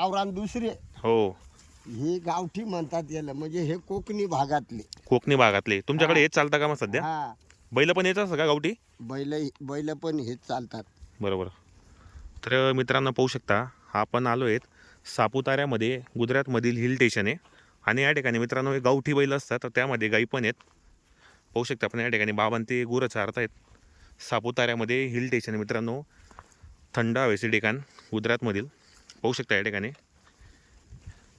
गावरान दुसरे. हो. हे गावठी म्हणतात याला म्हणजे हे कोकणी भागातले. कोकणी भागातले. तुमच्याकडे हेच चालतं का मग सध्या? हा. बैल पण येत असतं का गावठी? बैल बैल पण हेच चालतात. बरोबर. तर मित्रांनो पाहू शकता आपण आलो आहेत सापुताऱ्यामध्ये गुजरातमधील हिल स्टेशन आहे. आणि या ठिकाणी मित्रांनो हे गावठी बैल असतात तर त्यामध्ये गाई पण आहेत. पाहू शकता आपण या ठिकाणी बाबां ते गुरं चारत आहेत. सापुताऱ्यामध्ये हिल स्टेशन आहे मित्रांनो. थंड हवेचे ठिकाण गुजरातमधील. पाहू शकता या ठिकाणी.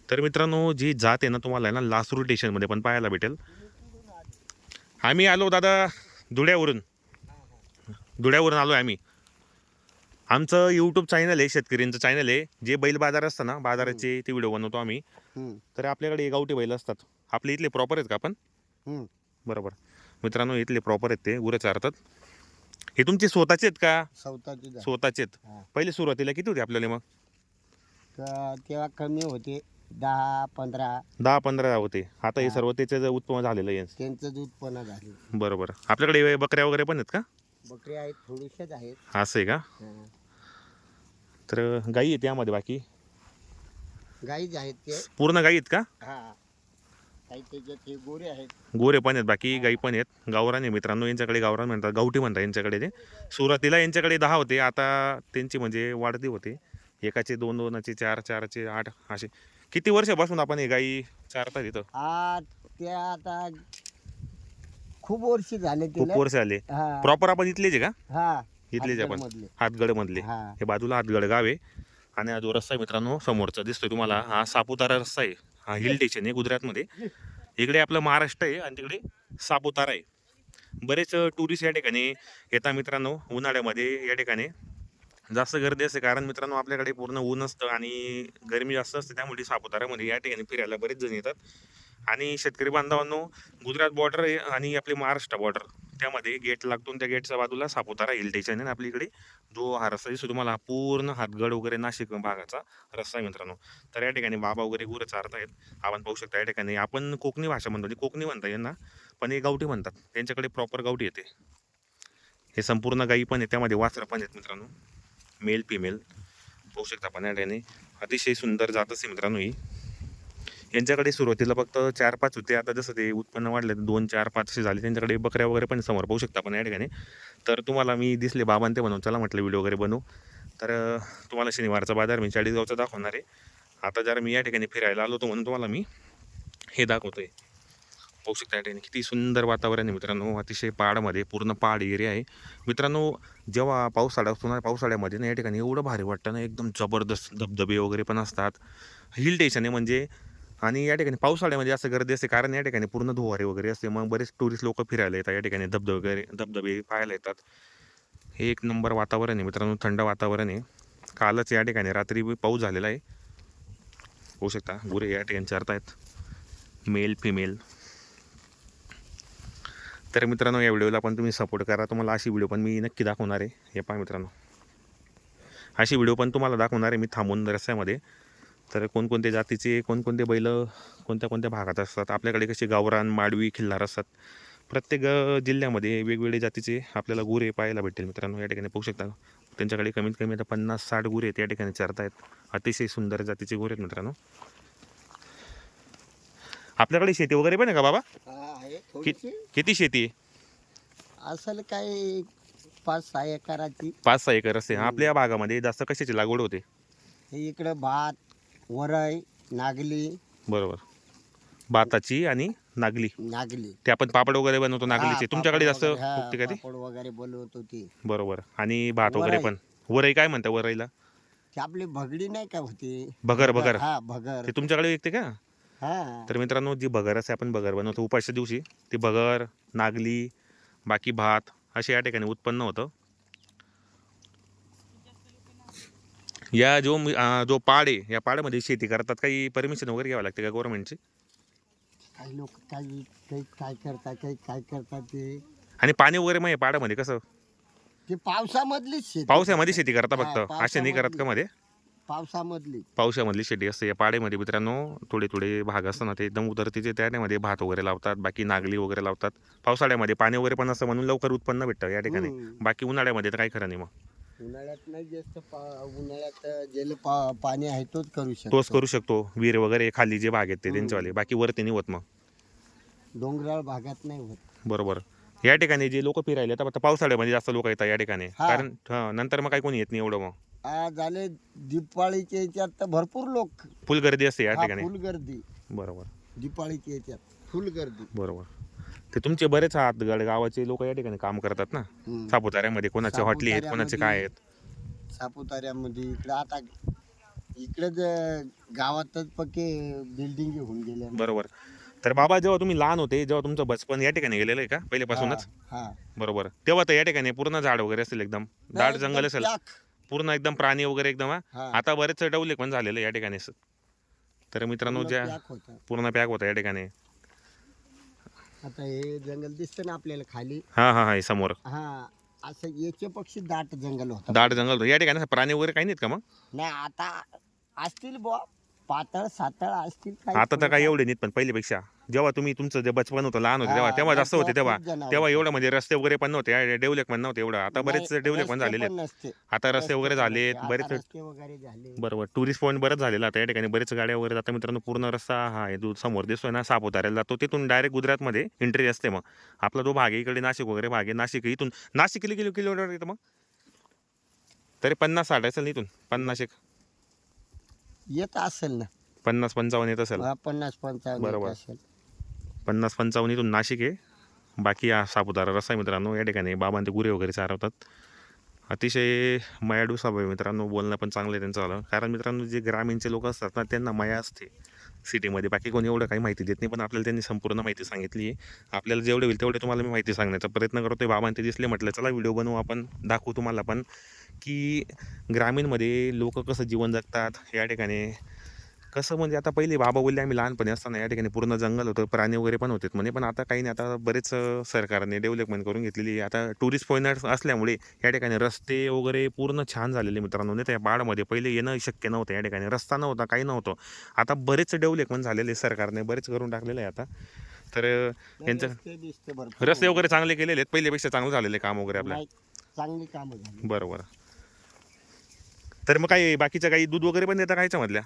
तर मित्रांनो जी जात आहे ना तुम्हाला आहे ना लासरू स्टेशनमध्ये पण पाहायला भेटेल. आम्ही आलो दादा धुळ्यावरून. धुळ्यावरून आलो आम्ही. आमचं यूट्यूब चॅनल आहे शेतकऱ्यांचं चॅनल आहे. जे बैल बाजार असतं ना बाजाराचे ते व्हिडिओ बनवतो आम्ही. तर आपल्याकडे गावठी बैल असतात. आपले इथले प्रॉपर आहेत का आपण. बरोबर. मित्रांनो इथले प्रॉपर आहेत ते गुरं चारतात हे तुमचे स्वतःचे आहेत का? सवताची आहेत. पहिले सुरुवातीला किती होते आपल्याला मग? तर तेव्हा कमी होते दहा पंधरा. दहा पंधरा होते. आता हे. सर्व त्याचं उत्पन्न झालेलं आहे. त्यांचं उत्पन्न झाले. बरोबर. आपल्याकडे बकऱ्या वगैरे पण आहेत का? बकरी आहेत थोडीशाच आहेत. असं आहे का? हा. तर गाई आहे त्यामध्ये बाकी? गाईच आहेत ते. पूर्ण गाई आहेत का? हा. काही त्याच्यात हे गोरे आहेत. गोरे पण आहेत बाकी गाई पण आहेत. गावरान आहे मित्रांनो यांच्याकडे गावरान म्हणतात. गावठी म्हणतात यांच्याकडे ते. सुरुवातीला यांच्याकडे दहा होते आता त्यांची म्हणजे वाढती होते. एकाचे दोन दोनाचे चार चारचे आठ असे. किती वर्षापासून आपण हे गाई चारतात इथं? आज ते आता खूप वर्ष झाले खूप तिला. वर्ष आले हा. प्रॉपर आपण इथलेच आहे का? हा. इथलेच आपण. हातगड मधले हा. हे बाजूला हातगड गाव आहे. आणि हा जो रस्ता आहे मित्रांनो समोरचा दिसतोय तुम्हाला. हा सापुतारा रस्ता आहे. हा हिल स्टेशन आहे गुजरातमध्ये. इकडे आपलं महाराष्ट्र आहे आणि तिकडे सापुतारा आहे. बरेच टुरिस्ट या ठिकाणी येतात मित्रांनो उन्हाळ्यामध्ये या ठिकाणी. जास्त गर्दी असते कारण मित्रांनो आपल्याकडे पूर्ण ऊन असतं आणि गरमी जास्त असते त्यामुळे सापुतारामध्ये या ठिकाणी फिरायला बरेच जण येतात. आणि शेतकरी बांधवांनो गुजरात बॉर्डर आणि आपली महाराष्ट्र बॉर्डर त्यामध्ये गेट लागतो त्या गेटच्या बाजूला सापुतारा हिल स्टेशन आहे आणि आपल्या इकडे जो हा रस्ता दिसतो तुम्हाला पूर्ण हातगड वगैरे नाशिक भागाचा रस्ता आहे मित्रांनो. तर या ठिकाणी बाबा वगैरे गुरं चारत आहेत आपण पाहू शकता या ठिकाणी आपण कोकणी भाषा म्हणतो म्हणजे कोकणी म्हणता यांना पण हे गावठी म्हणतात. त्यांच्याकडे प्रॉपर गावठी येते. हे संपूर्ण गाई पण आहे त्यामध्ये वासरं पण आहेत मित्रांनो. मेल फिमेल पाहू शकता आपण या ठिकाणी. अतिशय सुंदर जात असे मित्रांनो ही. यांच्याकडे सुरुवातीला फक्त चार पाच होते. आता जसं ते उत्पन्न वाढले दोन चार पाच असे झाले. त्यांच्याकडे बकऱ्या वगैरे पण समोर. पाहू शकता आपण या ठिकाणी. तर तुम्हाला मी दिसले बाबांते ते बनवून. चला म्हटलं व्हिडिओ वगैरे बनवू. तर तुम्हाला शनिवारचा बाजार मी चाळीसगावचा दाखवणार आहे. आता जर मी या ठिकाणी फिरायला आलो होतो म्हणून तुम्हाला मी हे दाखवतो आहे पाहू शकता या ठिकाणी किती सुंदर वातावरण आहे मित्रांनो. अतिशय पहाडामध्ये पूर्ण पहाड एरिया आहे. मित्रांनो जेव्हा पावसाळा असतो ना पावसाळ्यामध्ये ना या ठिकाणी एवढं भारी वाटतं ना एकदम जबरदस्त धबधबे वगैरे पण असतात. हिल स्टेशन आहे म्हणजे. आणि या ठिकाणी पावसाळ्यामध्ये असं गर्दी असते कारण या ठिकाणी पूर्ण धुवारे वगैरे असते. मग बरेच टुरिस्ट लोक फिरायला येतात. या ठिकाणी धबधबे वगैरे धबधबे पाहायला येतात. हे एक नंबर वातावरण आहे मित्रांनो थंड वातावरण आहे. कालच या ठिकाणी रात्री पाऊस झालेला आहे. होऊ शकता गुरे या ठिकाणी चारतायत. मेल फिमेल तर मित्रांनो या व्हिडिओला पण तुम्ही सपोर्ट करा. तुम्हाला अशी व्हिडिओ पण मी नक्की दाखवणार आहे. हे पहा मित्रांनो. अशी व्हिडिओ पण तुम्हाला दाखवणार आहे मी थांबून रस्त्यामध्ये. तर कोणकोणत्या जातीचे कोणकोणते बैल कोणत्या कोणत्या भागात असतात आपल्याकडे कसे गावरान माडवी खिल्लार असतात. प्रत्येक जिल्ह्यामध्ये वेगवेगळे जातीचे आपल्याला गुरे पाहायला भेटतील मित्रांनो या ठिकाणी पाहू शकता. त्यांच्याकडे कमीत कमी आता पन्नास साठ गुरे आहेत या ठिकाणी चरतायत अतिशय सुंदर जातीचे गुरे आहेत मित्रांनो. आपल्याकडे शेती वगैरे पण आहे का बाबा? कि- थोडीशी. किती शेती आहे? असेल काय पाच सहा एकराची. पाच सहा एकर असते. आपल्या भागामध्ये जास्त कशाची लागवड होते? हे इकडं भात वरई नागली. बरोबर. भाताची आणि नागली. नागली. ते आपण पापड वगैरे बनवतो नागलीचे. हा, तुमच्याकडे पापड जास्त वगैरे, हा, पिकते का ती? पापड वगैरे बनवत होती. बरोबर. आणि भात वगैरे वरई. पण. वरई काय म्हणता वरईला? ती आपली भगडी नाही का होती? भगर भगर. हा भगर. ते तुमच्याकडे विकते का? हा. तर मित्रांनो जी भगर असते आपण भगर बनवतो उपासच्या दिवशी ती भगर नागली बाकी भात असे या ठिकाणी उत्पन्न होतं. या जो अं, जो पाड आहे या पाड्यामध्ये शेती करतात काही परमिशन वगैरे घ्यावं लागते का गव्हर्नमेंटची काही लोक काही काही काय करतात काही काय करतात ते. आणि पाणी वगैरे मग या पाड्यामध्ये कसं? ते पावसामधलीच शेती. पावसामध्ये शेती करता हा, फक्त असे नाही करत का मध्ये? पावसामधली. पावसामधली शेती असते. या पाड्यामध्ये मित्रांनो थोडे थोडे भाग असताना ते एकदम उतरतीचे त्यामध्ये भात वगैरे लावतात बाकी नागली वगैरे लावतात. पावसाळ्यामध्ये पाणी वगैरे पण असतं म्हणून लवकर उत्पन्न भेटतं या ठिकाणी. बाकी उन्हाळ्यामध्ये तर काही खरं नाही मग. उन्हाळ्यात नाही जास्त पा- उन्हाळ्यात पा पाणी आहे तोच करू शकतो. तोच करू शकतो. विहीर वगैरे खाली जे भाग आहेत ते. त्यांच्यावाले बाकी वरती नाही होत मग. डोंगराळ भागात नाही होत. बरोबर. या ठिकाणी जे लोक फिरायला येतात आता पावसाळ्यामध्ये जास्त लोक येतात या ठिकाणी. हा. कारण हा, नंतर मग काही कोणी येत नाही एवढं मग. आ, झाले दिपाळीच्या याच्यात तर भरपूर लोक. फुल गर्दी असते या हा, ठिकाणी? फुल गर्दी बरोबर. दिपाळीच्या याच्यात फुल गर्दी बरोबर. ते तुमचे बरेच आहात गड गावाचे लोक या ठिकाणी काम करतात ना? हम्म. सापुताऱ्यामध्ये कोणाचे हॉटली आहेत कोणाचे काय आहेत? सापुताऱ्यामध्ये इकडे आता इकडे गावातच पक्के बिल्डिंग होऊन गेल्या बरोबर. तर बाबा जेव्हा तुम्ही लहान होते जेव्हा तुमचं बचपन या ठिकाणी गेलेलं आहे का? पहिल्यापासूनच हा, हा. बरोबर. तेव्हा तर या ठिकाणी पूर्ण झाड वगैरे असेल एकदम. दाट जंगल असेल. पूर्ण एकदम प्राणी वगैरे एकदम हा. आता बरेच डवले पण झालेलं या ठिकाणी तर मित्रांनो ज्या पॅक होतं. पूर्ण पॅक होता या ठिकाणी. आता हे जंगल दिसतं ना आपल्याला खाली. हा हा हा हे समोर. हा असं याचे पक्षी दाट जंगल होतं. दाट जंगल होतं. या ठिकाणी असं प्राणी वगैरे काही नाहीत का मग? नाही आता असतील बुवा. पातळ सातळ असतील काही आता तर काही. एवढे नाहीत पण पहिल्यापेक्षा जेव्हा तुम्ही तुमचं जे बचपन होतं लहान होतं हा, तेव्हा तेव्हा जास्त होते तेव्हा. तेव्हा. एवढं म्हणजे रस्ते वगैरे पण नव्हते डेव्हलपमेंट नव्हते एवढं. आता बरेच नाही, डेव्हलपमेंट रस्ते झालेले पण आहेत. नसते. आता रस्ते वगैरे पण झालेत नसते. बरेच आता रस्ते वगैरे झाले. बरोबर टुरिस्ट पॉईंट बरंच झालेला आता या ठिकाणी. बरेच गाड्या वगैरे आता मित्रांनो पूर्ण रस्ता हा आहे समोर दिसतोय ना सापुताऱ्याला जातो. तिथून डायरेक्ट गुजरातमध्ये एंट्री असते मग. आपला जो भाग आहे इकडे नाशिक वगैरे भाग आहे नाशिक इथून नाशिक किती किलो किलोमीटर येतं मग? तरी पन्नास साठ असेल ना इथून पन्नास एक. येत असेल ना. पन्नास पंचावन्न येत असेल. हा, पन्नास पंचावन्न येत बरोबर. असेल. पन्नास पंचावन्न इथून नाशिक आहे. बाकी हा सापुतारा रस्ता आहे मित्रांनो या ठिकाणी बाबां ते गुरे वगैरे चारवतात. अतिशय मयाडू स्वभाव आहे मित्रांनो बोलणं पण चांगलं आहे त्यांचं आलं कारण मित्रांनो जे ग्रामीणचे लोक असतात ना त्यांना मया असते. सिटीमध्ये. बाकी कोणी एवढं काही माहिती देत नाही पण आपल्याला त्यांनी संपूर्ण माहिती सांगितली आहे. आपल्याला जेवढे होईल तेवढे तुम्हाला मी माहिती सांगण्याचा प्रयत्न करतो बाबां ते दिसले म्हटलं चला व्हिडिओ बनवू आपण दाखवू तुम्हाला पण. की ग्रामीणमध्ये लोक कसं जीवन जगतात या ठिकाणी कसं म्हणजे आता पहिले बाबा बोलले आम्ही लहानपणी असताना या ठिकाणी पूर्ण जंगल होतं प्राणी वगैरे पण होते. म्हणे पण आता काही नाही आता बरेच सरकारने डेव्हलपमेंट करून घेतलेली आता टुरिस्ट पॉईंट असल्यामुळे या ठिकाणी रस्ते वगैरे पूर्ण छान झालेले मित्रांनो. नाही त्या बाळमध्ये पहिले येणं शक्य नव्हतं या ठिकाणी रस्ता नव्हता काही नव्हतं. आता बरेच डेव्हलपमेंट झालेले सरकारने बरेच करून टाकलेलं आहे आता. तर यांचं रस्ते वगैरे चांगले केलेले आहेत पहिल्यापेक्षा चांगलं झालेले काम वगैरे आपल्या चांगली कामं बरोबर. तर मग काही बाकीच्या काही दूध वगैरे पण देतात कायच्या मधल्या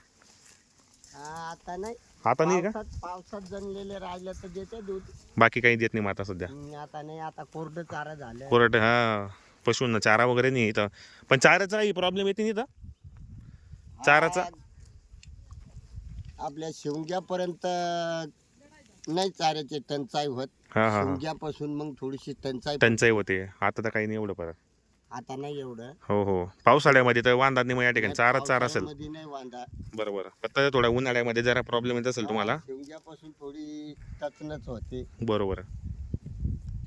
आता नाही. आता नाही का? पावसात पावसात जणलेले राहिलं तर देते दूध. बाकी काही देत नाही मग आता सध्या? हम्म, आता नाही आता कोरडं चारा झालं कोरड हा. पशूंना चारा वगैरे नाही इथं. पण चाऱ्याचा काही प्रॉब्लेम येते नाही इथं? चाराचा? आपल्या शिवग्यापर्यंत नाही चाऱ्याची टंचाई होत. हा हा हा. शिवग्यापासून मग थोडीशी टंचाई टंचाई होते. आता तर काही नाही एवढं परत. आता नाही एवढं. हो हो. पावसाळ्यामध्ये तर वांदा नाही मग या ठिकाणी चारा चारा असेल. नाही वांदा. बरोबर. फक्त थोड्या उन्हाळ्यामध्ये जरा प्रॉब्लेम येत असेल तुम्हाला. शिवग्यापासून थोडी टचनच होते. बरोबर.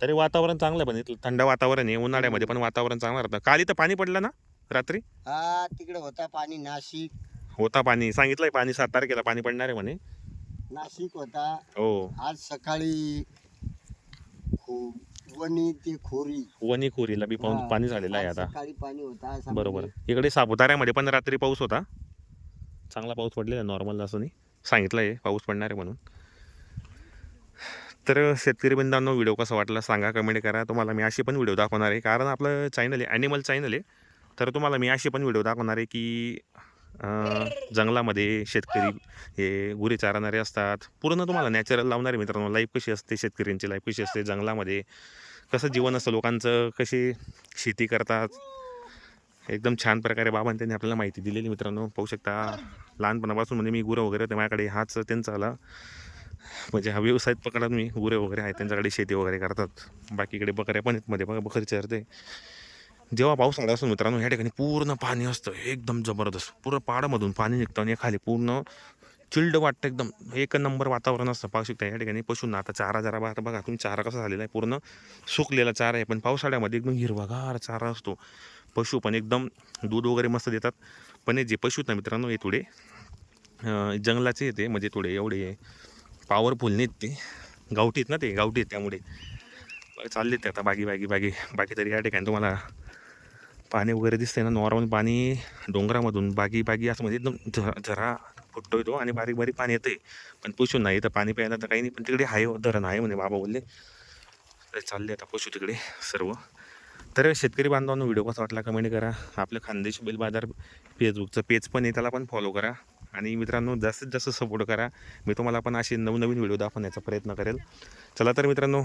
तरी वातावरण चांगलं आहे पण इथलं थंड वातावरण आहे उन्हाळ्यामध्ये पण वातावरण चांगलं राहतं. काल इथं पाणी पडलं ना रात्री? हा तिकडे होता पाणी नाशिक. होता पाणी. सांगितलंय पाणी सात तारखेला पाणी पडणार आहे म्हणे. नाशिक होता. हो. आज सकाळी खो- वणी ते खोरी वणी खोरीला बी पाऊस हा, पाणी झालेलं आहे आज आता. सकाळी पाणी होता असं बरोबर. म्हणजे इकडे सापुताऱ्यामध्ये पण रात्री पाऊस होता. चांगला पाऊस पडलेला नॉर्मल असं नाही. सांगितलं आहे पाऊस पडणार आहे म्हणून. तर शेतकरी बंधांनो व्हिडिओ कसा वाटला सांगा कमेंट करा. तुम्हाला मी अशी पण व्हिडिओ दाखवणार आहे. कारण आपलं चॅनल आहे ॲनिमल चॅनल आहे. तर तुम्हाला मी अशी पण व्हिडिओ दाखवणार आहे की अं, जंगलामध्ये शेतकरी हे गुरे चारणारे असतात. पूर्ण तुम्हाला नॅचरल लावणारे मित्रांनो. लाईफ कशी असते शेतकऱ्यांची लाईफ कशी असते जंगलामध्ये कसं जीवन असतं? लोकांचं कशी शेती करतात? एकदम छान प्रकारे बाबांनी त्यांनी आपल्याला माहिती दिलेली मित्रांनो. पाहू शकता लहानपणापासून म्हणजे मी गुरं वगैरे होते माझ्याकडे हाच त्यांचा आला. म्हणजे हा व्यवसाय पकडत मी. गुरे वगैरे आहेत त्यांच्याकडे शेती वगैरे करतात. बाकीकडे बकऱ्या पण आहेत मध्ये. बघा बकरी चरते. जेव्हा पाऊस आला असतो मित्रांनो ह्या ठिकाणी पूर्ण पाणी असतं. एकदम जबरदस्त. पूर्ण पाडामधून पाणी निघतं आणि खाली पूर्ण चिल्ड वाटतं एकदम. एक नंबर वातावरण असतं पाहू शकता या ठिकाणी. पशूंना आता चारा जरा बघा बघा तुम्ही चारा कसा झालेला आहे. पूर्ण सुकलेला चारा आहे. पण पावसाळ्यामध्ये एकदम हिरवागार चारा असतो. पशु पण एकदम दूध वगैरे मस्त देतात. पण हे जे पशु आहेत ना मित्रांनो हे थोडे जंगलाचे येते म्हणजे थोडे एवढे पॉवरफुल नाहीत ते. गावठी आहेत ना ते गावठी आहेत त्यामुळे. चालले ते आता बागी बागी बागी बाकी तरी या ठिकाणी तुम्हाला पाणी वगैरे दिसतंय ना. नॉर्मल पाणी डोंगरामधून बागी बागी असं म्हणजे एकदम झरा झरा फुटतोय तो आणि बारीक बारीक पाणी येते पण पशु नाही तर पाणी प्यायला तर काही नाही पण तिकडे आहे हो, धरण आहे म्हणे बाबा बोलले. तर चालले आता पशु तिकडे सर्व. तर शेतकरी बांधवांनो व्हिडिओ कसा वाटला कमेंट करा. आपलं खानदेश बैल बाजार फेसबुकचं पेज पण आहे त्याला पण फॉलो करा. आणि मित्रांनो जास्तीत जास्त सपोर्ट करा. मी तुम्हाला पण असे नवनवीन व्हिडिओ दाखवण्याचा प्रयत्न करेल. चला तर मित्रांनो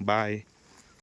बाय